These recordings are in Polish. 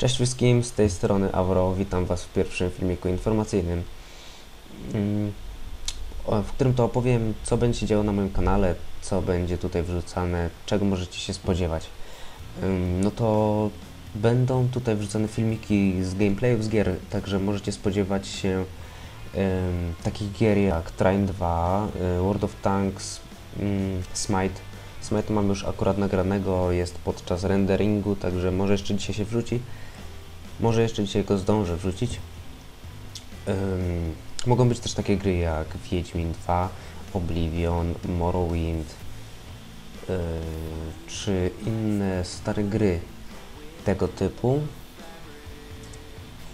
Cześć wszystkim, z tej strony Avro, witam Was w pierwszym filmiku informacyjnym, mm, w którym to opowiem, co będzie się działo na moim kanale, co będzie tutaj wrzucane, czego możecie się spodziewać. Ym, No to będą tutaj wrzucane filmiki z gameplayów z gier, także możecie spodziewać się takich gier jak Train 2, y, World of Tanks, ym, Smite. Smite mam już akurat nagranego, jest podczas renderingu, także może jeszcze dzisiaj się wrzuci. Może jeszcze dzisiaj go zdążę wrzucić. Ym, mogą być też takie gry jak Wiedźmin 2, Oblivion, Morrowind, yy, czy inne stare gry tego typu.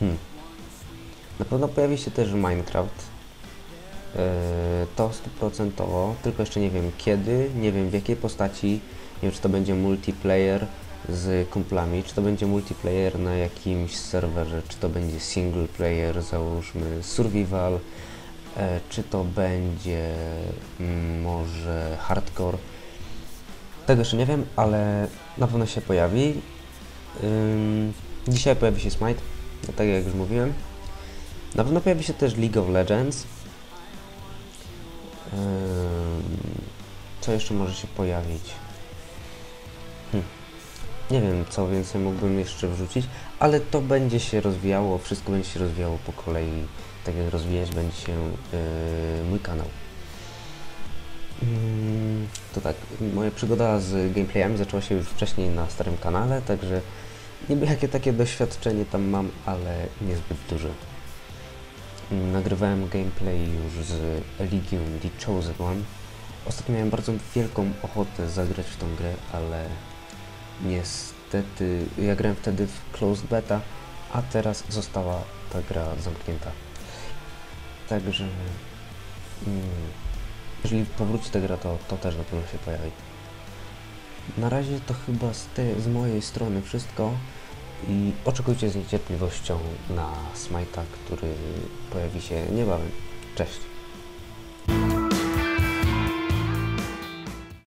Hmm. Na pewno pojawi się też Minecraft. Yy, to stuprocentowo, tylko jeszcze nie wiem kiedy, nie wiem w jakiej postaci, nie wiem czy to będzie multiplayer z kumplami, czy to będzie multiplayer na jakimś serwerze, czy to będzie single player, załóżmy survival, e, czy to będzie mm, może hardcore. Tego jeszcze nie wiem, ale na pewno się pojawi. Dzisiaj pojawi się Smite, no tak jak już mówiłem. Na pewno pojawi się też League of Legends. Co jeszcze może się pojawić? Hm. Nie wiem, co więcej mógłbym jeszcze wrzucić, ale to będzie się rozwijało, wszystko będzie się rozwijało po kolei, tak jak rozwijać będzie się yy, mój kanał. Mm, To tak, moja przygoda z gameplayami zaczęła się już wcześniej na starym kanale, także niby jakie takie doświadczenie tam mam, ale niezbyt duże. Nagrywałem gameplay już z Legion The Chosen One. Ostatnio miałem bardzo wielką ochotę zagrać w tą grę, ale niestety ja grałem wtedy w closed beta, a teraz została ta gra zamknięta. Także mm, jeżeli powróci ta gra, to, to też na pewno się pojawi. Na razie to chyba z, te, z mojej strony wszystko i oczekujcie z niecierpliwością na Smite'a, który pojawi się niebawem. Cześć!